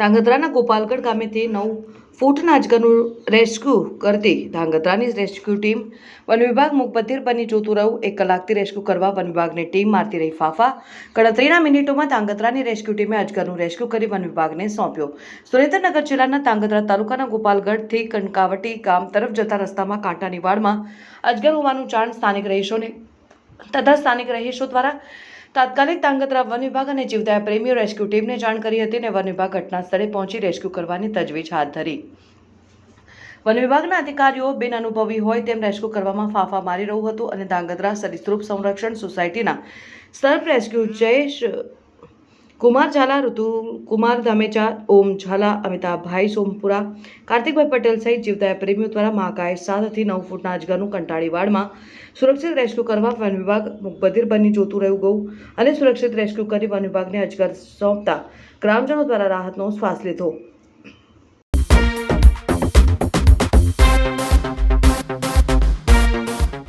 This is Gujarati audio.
ધાંગધ્રાના ગોપાલગઢ ગામેથી નવ ફૂટના અજગરનું રેસ્ક્યુ કરતી ધાંગધ્રાની રેસ્ક્યુ ટીમ વન વિભાગ મુકબધિર બની જોતું રહ્યું. એક કલાકથી રેસ્ક્યુ કરવા વન વિભાગની ટીમ મારતી રહી ફાફા. ગણતરીના મિનિટોમાં ધાંગધ્રાની રેસ્ક્યુ ટીમે અજગરનું રેસ્ક્યુ કરી વન વિભાગને સોંપ્યો. સુરેન્દ્રનગર જિલ્લાના ધાંગધ્રા તાલુકાના ગોપાલગઢથી કનકાવટી ગામ તરફ જતા રસ્તામાં કાંટાની વાડમાં અજગર હોવાનું જાણ સ્થાનિક રહીશોને તથા સ્થાનિક રહીશો દ્વારા તાત્કાલિક તાંગત્રા વન વિભાગ અને જીવદયા પ્રેમીઓ રેસ્ક્યુ ટીમને જાણ કરી હતી અને વન વિભાગ ઘટના સ્થળે પહોંચી રેસ્ક્યુ કરવાની તજવીજ હાથ ધરી. વન વિભાગના અધિકારીઓ બિન અનુભવી હોય તેમ રેસ્ક્યુ કરવામાં ફાફા મારી રહ્યું હતું અને ધાંગધ્રા સરીસૃપ સંરક્ષણ સોસાયટીના સર્ફ રેસ્ક્યુ જયેશ કુમાર ઝાલા, ઋતુ કુમાર ધામેચા, ઓમ ઝાલા અમિતાભભાઈ સોમપુરા, કાર્તિકભાઈ પટેલ સહિત જીવતા પ્રેમીઓ દ્વારા મહાકાય સાતથી નવ ફૂટના અજગરનું કંટાળીવાડમાં સુરક્ષિત રેસ્ક્યુ કરવા વન વિભાગ મુકબધિર બની જોતું રહ્યું ગયું અને સુરક્ષિત રેસ્ક્યુ કરી વન વિભાગને અજગર સોંપતા ગ્રામજનો દ્વારા રાહતનો શ્વાસ લીધો.